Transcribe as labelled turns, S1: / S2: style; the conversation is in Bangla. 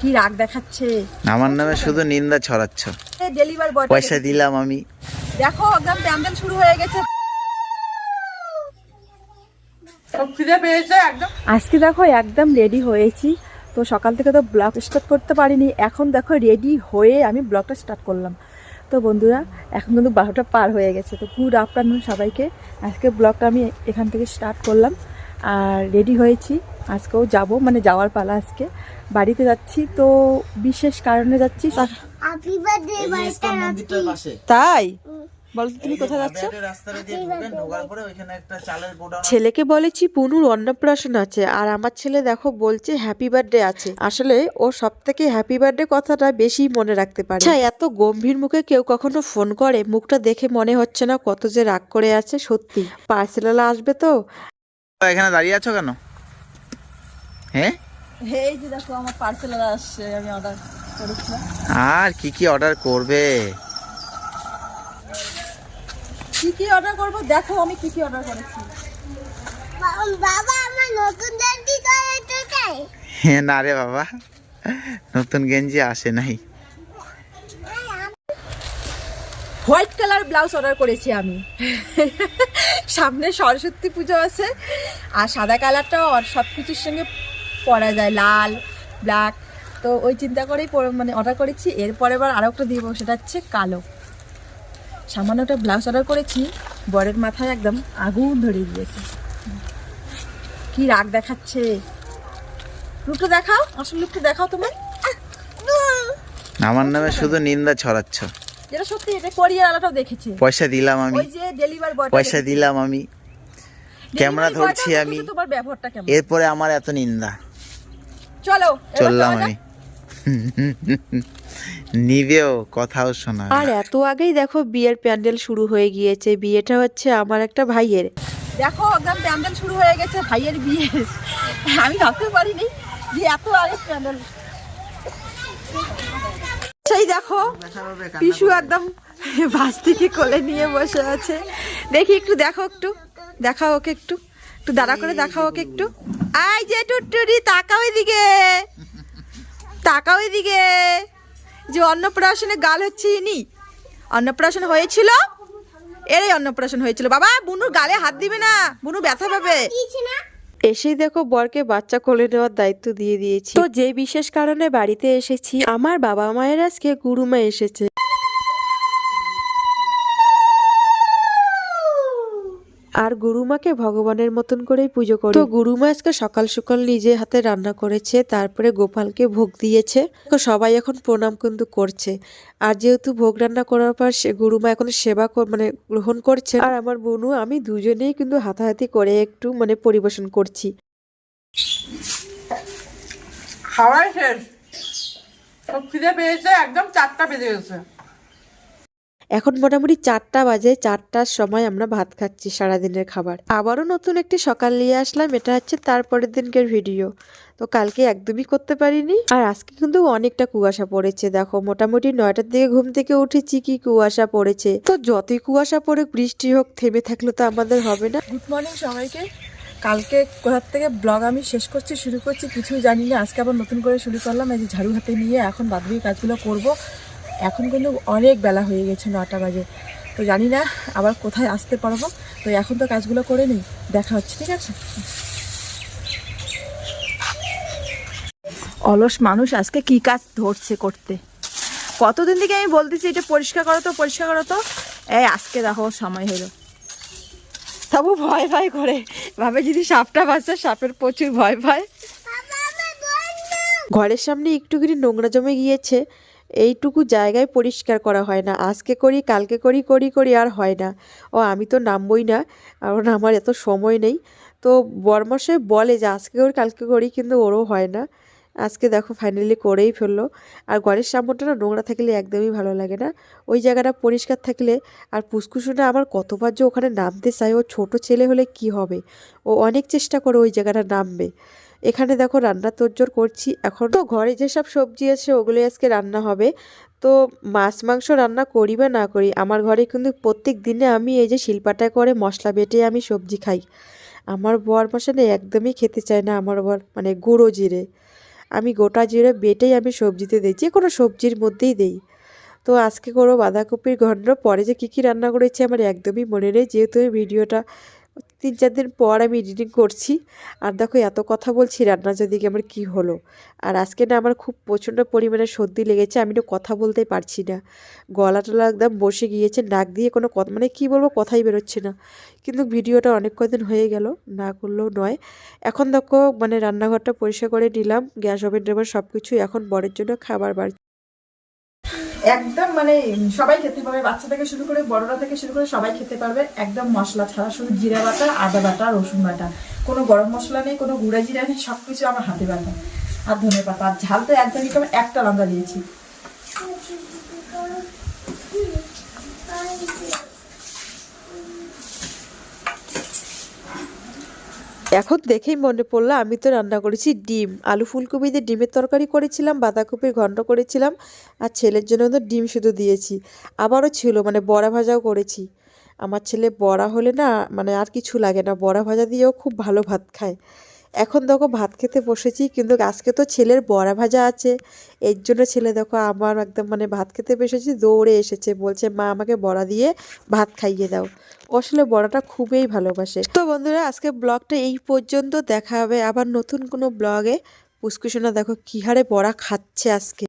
S1: কি রাগ দেখাচ্ছে?
S2: আমার নামে শুধু নিন্দা ছড়াচ্ছ।
S1: ডেলিভার বয়
S2: পয়সা দিলাম আমি।
S1: দেখো একদম প্যান্ডেল শুরু হয়ে গেছে।
S3: খিদে পেয়েছে একদম।
S1: আজকে দেখো একদম রেডি হয়েছি। তো সকাল থেকে তো ব্লগ স্টার্ট করতে পারিনি। এখন দেখো রেডি হয়ে আমি ব্লগটা স্টার্ট করলাম। তো বন্ধুরা এখন কিন্তু বারোটা পার হয়ে গেছে। তো গুড আফটারনুন সবাইকে। আজকে ব্লগটা আমি এখান থেকে স্টার্ট করলাম। আর রেডি হয়েছি। আজকেও যাব মানে যাওয়ার পালা আজকে। বাড়িতে যাচ্ছি তো বিশেষ কারণে যাচ্ছি তাই? বলো তুমি কোথায় যাচ্ছ?
S4: ছেলেকে বলেছি পুনুর অন্নপ্রাশন আছে আর আমার ছেলে দেখো বলছে হ্যাপি বার্থডে আছে। আসলে ও সব থেকে হ্যাপি বার্থডে কথাটা বেশি মনে রাখতে পারে। আচ্ছা এত গম্ভীর মুখে কেউ কখনো ফোন করে মুখটা দেখে মনে হচ্ছে না কত যে রাগ করে আছে সত্যি। পার্সেলালা আসবে তো?
S2: এখানে দাঁড়িয়ে আছো কেন? হ্যাঁ
S1: এই যে দেখো আমার পার্সেল আসছে আমি অর্ডার করেছিলাম।
S2: আর কি কি অর্ডার করবে?
S1: কি কি অর্ডার করব? দেখো আমি কি কি অর্ডার করেছি।
S5: বাবা আমার নতুন জানতি তো চাই
S2: হ্যাঁ না রে বাবা নতুন গেঞ্জি আসে নাই।
S1: হোয়াইট কালার ব্লাউজ অর্ডার করেছি আমি। সামনে সরস্বতী পুজো আছে, আর সাদা কালারটাও সব কিছুর সঙ্গে পরা যায়, লাল ব্ল্যাক তো ওই চিন্তা করেই মানে অর্ডার করেছি। এরপরে এবার আরও একটা দিব, সেটা হচ্ছে কালো। সামান্য একটা ব্লাউজ অর্ডার করেছি, বরের মাথায় একদম আগুন ধরিয়ে দিয়েছে। কি রাগ দেখাচ্ছে। লুকটা দেখাও, আসল লুকটা দেখাও তোমার।
S2: আমার নামে শুধু নিন্দা ছড়াচ্ছ।
S1: যেটা সত্যি এটা কোরিয়ার আলাটাও দেখেছে।
S2: পয়সা দিলাম আমি।
S1: ওই যে ডেলিভার বয়
S2: পয়সা দিলাম আমি। ক্যামেরা ধরছি আমি।
S1: তোমার ব্যবহারটা কেমন?
S2: এরপরে আমার এত নিন্দা।
S1: চলো
S2: চললাম? আমি। নিবেও কথাও শোনা
S4: আর এত আগেই দেখো বিয়ের প্যান্ডেল শুরু হয়ে গিয়েছে। বিয়েটা হচ্ছে আমার একটা ভাইয়ের।
S1: দেখো একদম প্যান্ডেল শুরু হয়ে গেছে ভাইয়ের বিয়ে। আমি ভাবতে পারিনি যে এত আগে প্যান্ডেল। সেই দেখো পিসু একদম বাস থেকে কোলে নিয়ে বসে আছে। দেখি একটু দেখো একটু দেখাও ওকে একটু একটু দাঁড়া করে দেখাও ওকে একটু। আই যে টুটুরি তাকাও এদিকে তাকাও এদিকে। যে অন্নপ্রাশনে গাল হচ্ছে ইনি। অন্নপ্রাশন হয়েছিল? এরই অন্নপ্রাশন হয়েছিল। বাবা বুনুর গালে হাত দিবে না বুনু ব্যথা পাবে।
S5: না।
S4: এসেই দেখো বরকে বাচ্চা কোলে নেওয়ার দায়িত্ব দিয়ে দিয়েছি। তো যে বিশেষ কারণে বাড়িতে এসেছি, আমার বাবা মায়ের আজকে গুরুমা এসেছে। আর গুরুমাকে ভগবানের মতন করেই পুজো করে। তো গুরুমা আজকে সকাল সকাল নিজে হাতে রান্না করেছে, তারপরে গোপালকে ভোগ দিয়েছে। তো সবাই এখন প্রণাম কিন্তু করছে। আর যেহেতু ভোগ রান্না করার পর সে গুরুমা এখন সেবা মানে গ্রহণ করছে। আর আমার বোনু, আমি দুজনেই কিন্তু হাতাহাতি করে একটু মানে পরিবেশন করছি।
S3: খাওয়াই শেষ। খিদে পেয়েছে, একদম চারটা বেজে গেছে।
S4: এখন মোটামুটি চারটা বাজে, চারটার সময় আমরা ভাত খাচ্ছি সারাদিনের খাবার। আবারও নতুন একটি সকাল নিয়ে আসলাম, এটা হচ্ছে তারপরের দিনকের ভিডিও। তো কালকে একদমই করতে পারিনি। আর আজকে কিন্তু অনেকটা কুয়াশা পড়েছে, দেখো, মোটামুটি নয়টার দিকে ঘুম থেকে উঠেছি, কি কুয়াশা পড়েছে। তো যতই কুয়াশা পড়ে বৃষ্টি হোক, থেমে থাকলে তো আমাদের হবে না।
S1: গুড মর্নিং সবাইকে। কালকে কোথার থেকে ব্লগ আমি শেষ করছি, শুরু করছি কিছুই জানি না। আজকে আবার নতুন করে শুরু করলাম, এই যে ঝাড়ু হাতে নিয়ে এখন বাদবাকি কাজগুলো করব। এখন কিন্তু অনেক বেলা হয়ে গেছে নটা বাজে। তো জানি না আবার কোথায় আসতে পারব। তো এখন তো কাজগুলো করে নিই দেখা হচ্ছে ঠিক আছে? অলস মানুষ আজকে কি কাজ ধরছে করতে? কতদিন থেকে আমি বলতেছি এটা পরিষ্কার করো তো পরিষ্কার করো তো। এই আজকে দেখো সময় হলো। তবু ভয় ভয় করে। ভাবে যদি সাপটা বাঁচে সাপের প্রচুর ভয় পায়।
S4: ঘরের সামনে একটুখানি নোংরা জমে গিয়েছে। এইটুকু জায়গায় পরিষ্কার করা হয় না। আজকে করি, কালকে করি করি করি আর হয় না। ও, আমি তো নামবই না, কারণ আমার এত সময় নেই। তো বরমাসে বলে যে, আজকে করি, কালকে করি, কিন্তু ওরও হয় না। আজকে দেখো ফাইনালি করেই ফেলল। আর ঘরের সামনেটা না নোংরা থাকলে একদমই ভালো লাগে না। ওই জায়গাটা পরিষ্কার থাকলে আর পুষ্কুসুনা আমার কতবার যে ওখানে নামতে চায়, ও ছোট ছেলে হলে কি হবে? ও অনেক চেষ্টা করে ওই জায়গাটা নামবে। এখানে দেখো রান্না তোড়জোড় করছি। এখন তো ঘরে যেসব সবজি আছে, ওগুলোই আজকে রান্না হবে। তো মাছ, মাংস রান্না করি বা না করি, আমার ঘরে কিন্তু প্রত্যেক দিনে আমি এই যে শিলপাটায় করে মশলা বেটে আমি সবজি খাই। আমার বর মশানে একদমই খেতে চায় না, আমার বর মানে গুঁড়ো জিরে। আমি গোটা জিরে বেটেই আমি সবজিতে দিই, যে কোনো সবজির মধ্যেই দেই। তো আজকে কোনো বাঁধাকপির ঘন্ট, পরে যে কী কী রান্না করেছি আমার একদমই মনে নেই, যেহেতু ভিডিওটা তিন চার দিন পর আমি এডিটিং করছি। আর দেখো এত কথা বলছি রান্না যদি আমার কি হলো। আর আজকে না আমার খুব প্রচণ্ড পরিমাণে সর্দি লেগেছে, আমি না কথা বলতেই পারছি না। গলা টলা একদম বসে গিয়েছে, নাক দিয়ে কোনো কথা মানে কী বলব কথাই বেরোচ্ছে না। কিন্তু ভিডিওটা অনেক কদিন হয়ে গেল, না করলেও নয়। এখন দেখো মানে রান্নাঘরটা পরিষ্কার করে নিলাম, গ্যাস ওভেন টেভেন সব কিছু এখন বরের জন্য খাবার বার
S1: একদম মানে সবাই খেতে পারবে, বাচ্চা থেকে শুরু করে বড়রা থেকে শুরু করে সবাই খেতে পারবে। একদম মশলা ছাড়া, শুধু জিরা বাটা, আদা বাটা, রসুন বাটা। কোনো গরম মশলা নেই, কোনো গুঁড়া জিরা নেই সব কিছু আমার হাতে বাটা। আর ধনে পাতা, আর ঝাল তো একদমই কম, একটা লঙ্কা দিয়েছি।
S4: এখন দেখেই মনে পড়ল, আমি তো রান্না করেছি ডিম। আলু ফুলকপি দিয়ে ডিমের তরকারি করেছিলাম, বাঁধাকপির ঘন্ট করেছিলাম, আর ছেলের জন্য তো ডিম শুধু দিয়েছি। আবারও ছিল মানে বড়া ভাজাও করেছি। আমার ছেলে বড়া হলে না মানে আর কিছু লাগে না, বড়া ভাজা দিয়েও খুব ভালো ভাত খায়। এখন দেখো ভাত খেতে বসেছি, কিন্তু আজকে তো ছেলের বড়া ভাজা আছে। এর জন্য ছেলে দেখো আমার একদম মানে ভাত খেতে বসেছি, দৌড়ে এসেছে, বলছে, মা, আমাকে বড়া দিয়ে ভাত খাইয়ে দাও। আসলে বড়াটা খুবই ভালোবাসে। তো বন্ধুরা, আজকে ব্লগটা এই পর্যন্ত দেখা হবে। আবার নতুন কোনো ব্লগে পুষ্কুষণা দেখো কী হারে বড়া খাচ্ছে আজকে।